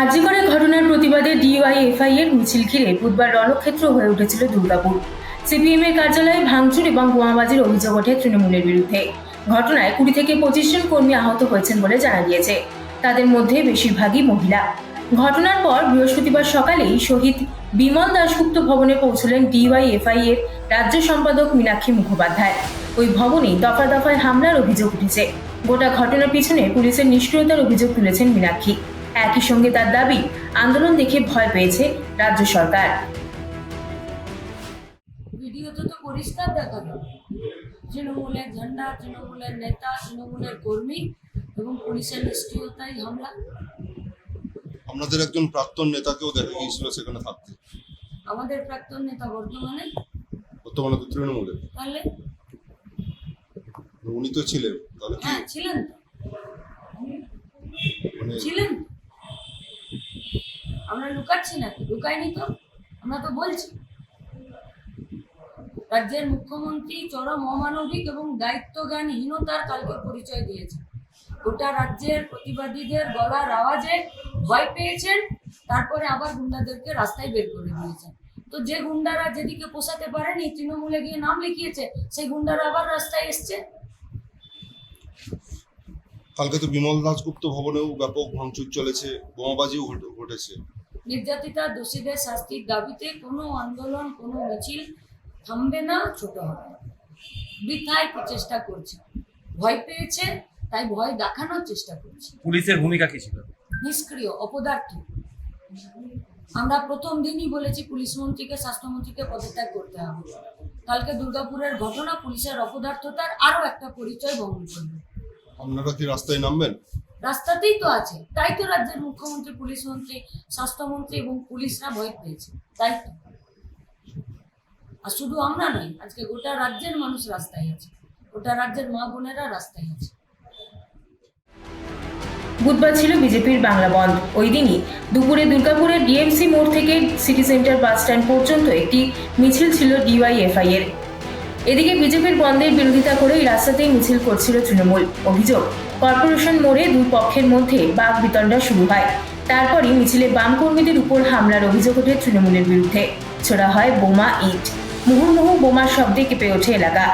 আর্যিকরের ঘটনার প্রতিবাদে ডিওয়াইএফআই এর মিছিল ঘিরে বুধবার রণক্ষেত্র হয়ে উঠেছিল দুর্গাপুর। সিপিএম এর কার্যালয়ে ভাঙচুর এবং বোমাবাজির অভিযোগ ওঠে তৃণমূলের বিরুদ্ধে। ঘটনায় কুড়ি থেকে পঁচিশ জন কর্মী আহত হয়েছেন বলে জানা গিয়েছে। তাদের মধ্যে বেশিরভাগই মহিলা। ঘটনার পর বৃহস্পতিবার সকালেই শহীদ বিমল দাশগুপ্ত ভবনে পৌঁছলেন ডিওয়াইএফআই এর রাজ্য সম্পাদক মীনাক্ষী মুখোপাধ্যায়। ওই ভবনেই দফা দফায় হামলার অভিযোগ উঠেছে। গোটা ঘটনার পিছনে পুলিশের নিষ্ক্রিয়তার অভিযোগ তুলেছেন মীনাক্ষী। একই সঙ্গে তার দাবি আন্দোলন দেখে ভয় পেয়েছে রাজ্য সরকার। ভিডিওতে তো পরিষ্কার দেখা গেল তৃণমূলের ঝান্ডা তৃণমূলের নেতা তৃণমূলের কর্মী এবং পুলিশের নিষ্ক্রিয়তাই হামলা। আপনাদের একজন প্রাক্তন নেতাকেও দেখা গিয়েছিল সেখানে থাকতে। আমাদের প্রাক্তন নেতা বর্তমানে? বর্তমানে তো তৃণমূলে তাহলে? উনি তো ছিলেন তাহলে হ্যাঁ ছিলেন তো। মানে ছিলেন লুকাচ্ছি নাকি লুকাইনি তো? আমরা তো বলছি। রাজ্যের মুখ্যমন্ত্রী চরম অমানবিক এবং দায়িত্বজ্ঞানহীনতার কালকে পরিচয় দিয়েছে গোটা রাজ্যের প্রতিবাদীদের গলার আওয়াজে ভয় পেয়েছেন, তারপরে আবার গুন্ডাদেরকে রাস্তায় বের করে দিয়েছেন। তো যে গুন্ডারা যেদিকে পোষাতে পারেনি, তৃণমূলে গিয়ে নাম লিখিয়েছে, সেই গুন্ডারা আবার রাস্তায় এসছে? কালকে তো বিমল দাসগুপ্ত ভবনেও ব্যাপক ভাঙচুর চলেছে, বোমাবাজিও ঘটে- ঘটেছে। নির্যাতিতা দোষীদের শাস্তির দাবিতে কোনো আন্দোলন কোনো মিছিল থামবে না ছোট হবে না। বৃথায় প্রচেষ্টা করছে। ভয় পেয়েছে তাই ভয় দেখানোর চেষ্টা করছে। পুলিশের ভূমিকা কি ছিল? নিষ্ক্রিয় অপদার্থ। আমরা প্রথম দিনই বলেছি পুলিশ মন্ত্রীকে স্বাস্থ্যমন্ত্রীকে পদত্যাগ করতে হবে। কালকে দুর্গাপুরের ঘটনা পুলিশের অপদার্থতার আরও একটা পরিচয় বহন করবে। আপনারা কি রাস্তায় নামবেন? রাস্তাতেই তো আছে। তাই তো রাজ্যের মুখ্যমন্ত্রী, পুলিশ মন্ত্রী, স্বাস্থ্যমন্ত্রী এবং পুলিশরা ভয় পেয়েছে। তাই তো। আর শুধু আমরা নই, আজকে গোটা রাজ্যের মানুষ রাস্তায় আছে। গোটা রাজ্যের মা বোনেরা রাস্তায় আছে। বুধবার ছিল বিজেপির বাংলা বন্ধ। ওই দিনই দুপুরে দুর্গাপুরের ডিএমসি মোড় থেকে সিটি সেন্টার বাস স্ট্যান্ড পর্যন্ত একটি মিছিল ছিল ডিওয়াইএফআই এর। এদিকে বিজেপির বন্ধের বিরোধিতা করে এই রাস্তাতেই মিছিল করছিল তৃণমূল। অভিযোগ, কর্পোরেশন মোড়ে দুই পক্ষের মধ্যে বাঘ বিতণ্ডা শুরু হয়। তারপরই মিছিলে বাম কর্মীদের উপর হামলার অভিযোগ ওঠে তৃণমূলের বিরুদ্ধে। ছোড়া হয় বোমা ইট। মুহুর্মুহু বোমার শব্দে কেঁপে ওঠে এলাকা।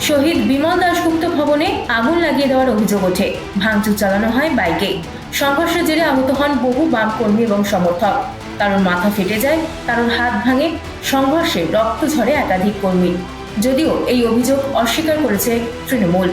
শহীদ বিমল দাশগুপ্ত ভবনে আগুন লাগিয়ে দেওয়ার অভিযোগ ওঠে। ভাঙচুর চালানো হয় বাইকে। সংঘর্ষের জেরে আহত হন বহু বাম কর্মী এবং সমর্থক। কারোর মাথা ফেটে যায়, কারোর হাত ভাঙে। সংঘর্ষে রক্ত ঝরে একাধিক কর্মী। যদিও এই অভিযোগ অস্বীকার করেছে তৃণমূল।